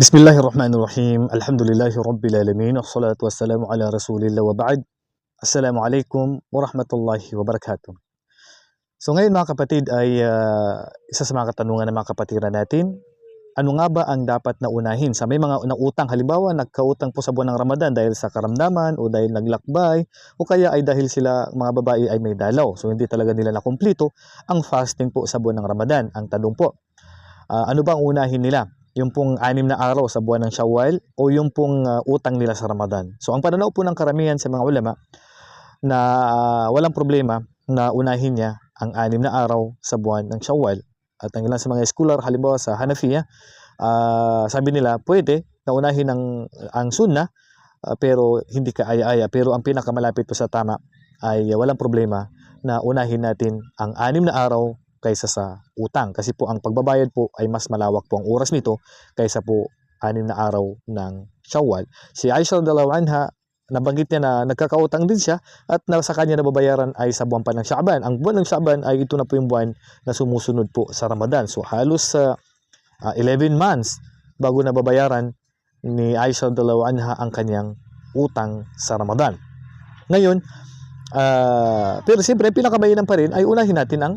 Bismillahirrahmanirrahim. Alhamdulillahi Rabbil Alamin. Wassalatu wassalamu ala Rasulillah wa ba'd. Assalamualaikum warahmatullahi wabarakatuh. So ngayon mga kapatid ay ah, isa sa mga katanungan ng mga kapatiran natin. Ano nga ba ang dapat na unahin sa may mga nautang? Halimbawa, nagkautang po sa buwan ng Ramadan dahil sa karamdaman o dahil naglakbay o kaya ay dahil sila mga babae ay may dalaw. So hindi talaga nila nakumplito ang fasting po sa buwan ng Ramadan. Ang tanong po, ah, ano bang unahin nila? Yung pong anim na araw sa buwan ng Shawwal o yung pong uh, utang nila sa Ramadan. So ang pananaw po ng karamihan sa mga ulama na uh, walang problema na unahin niya ang anim na araw sa buwan ng Shawwal. At ang ilan sa mga scholar, halimbawa sa Hanafiya, uh, sabi nila pwede na unahin ang, ang sunnah uh, pero hindi ka aya-aya. Pero ang pinakamalapit po sa tama ay uh, walang problema na unahin natin ang anim na araw kaysa sa utang. Kasi po ang pagbabayad po ay mas malawak po ang oras nito kaysa po anim na araw ng Shawwal. Si Aisha radhiyallahu anha nabanggit niya na nagkakautang din siya at na sa kanya nababayaran ay sa buwan pa ng Shaaban. Ang buwan ng Shaaban ay ito na po yung buwan na sumusunod po sa Ramadan. So halos uh, uh, 11 months bago nababayaran ni Aisha radhiyallahu anha ang kanyang utang sa Ramadan. Ngayon, uh, pero siyempre pinakamainam pa rin ay unahin natin ang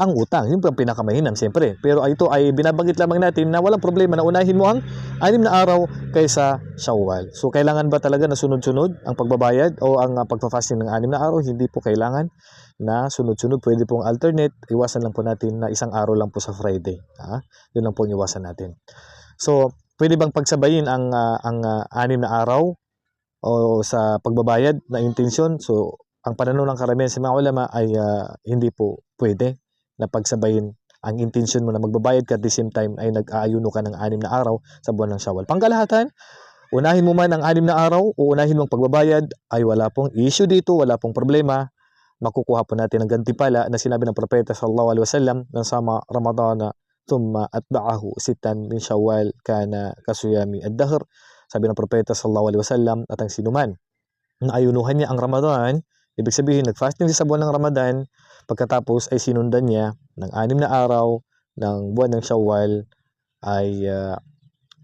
ang utang. Yun po ang pinakamahinam, siyempre. Pero ito ay binabanggit lamang natin na walang problema na unahin mo ang anim na araw kaysa Shawwal. So, kailangan ba talaga na sunod-sunod ang pagbabayad o ang uh, ng anim na araw? Hindi po kailangan na sunod-sunod. Pwede pong alternate. Iwasan lang po natin na isang araw lang po sa Friday. Ha? Yun lang po ang iwasan natin. So, pwede bang pagsabayin ang, uh, ang uh, anim na araw o sa pagbabayad na intensyon? So, ang pananaw ng karamihan sa mga ulama ay uh, hindi po pwede na pagsabayin ang intention mo na magbabayad ka at the same time ay nag-aayuno ka ng anim na araw sa buwan ng Shawwal. Pangkalahatan, unahin mo man ang anim na araw o unahin mo ang pagbabayad ay wala pong issue dito, wala pong problema. Makukuha po natin ang gantipala na sinabi ng propeta sallallahu alaihi wasallam ng sama Ramadana thumma atba'ahu sitan min Shawwal kana kasuyami ad-dahr. Sabi ng propeta sallallahu alaihi wasallam at ang sinuman na ayunuhan niya ang Ramadan, ibig sabihin nag-fasting siya sa buwan ng Ramadan, Pagkatapos ay sinundan niya ng anim na araw ng buwan ng Shawwal ay uh,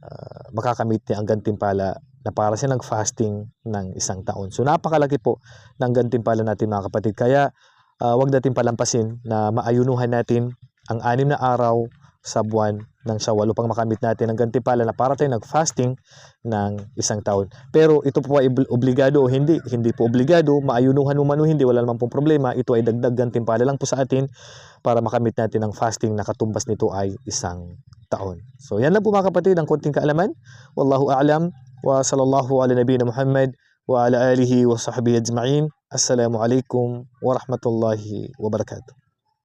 uh, makakamit niya ang gantimpala na para siya nag-fasting ng isang taon. So napakalaki po ng gantimpala natin mga kapatid. Kaya uh, wag natin palampasin na maayunuhan natin ang anim na araw sa buwan ng Shawwal upang makamit natin ang gantimpala na para tayo nag-fasting ng isang taon. Pero ito po ay obligado o hindi, hindi po obligado, maayunuhan man o hindi, wala naman pong problema. Ito ay dagdag gantimpala lang po sa atin para makamit natin ang fasting na katumbas nito ay isang taon. So yan lang po mga kapatid ang konting kaalaman. Wallahu a'lam wa sallallahu ala nabiyina Muhammad wa ala alihi wa sahbihi ajma'in. Assalamu alaikum wa rahmatullahi wa barakatuh.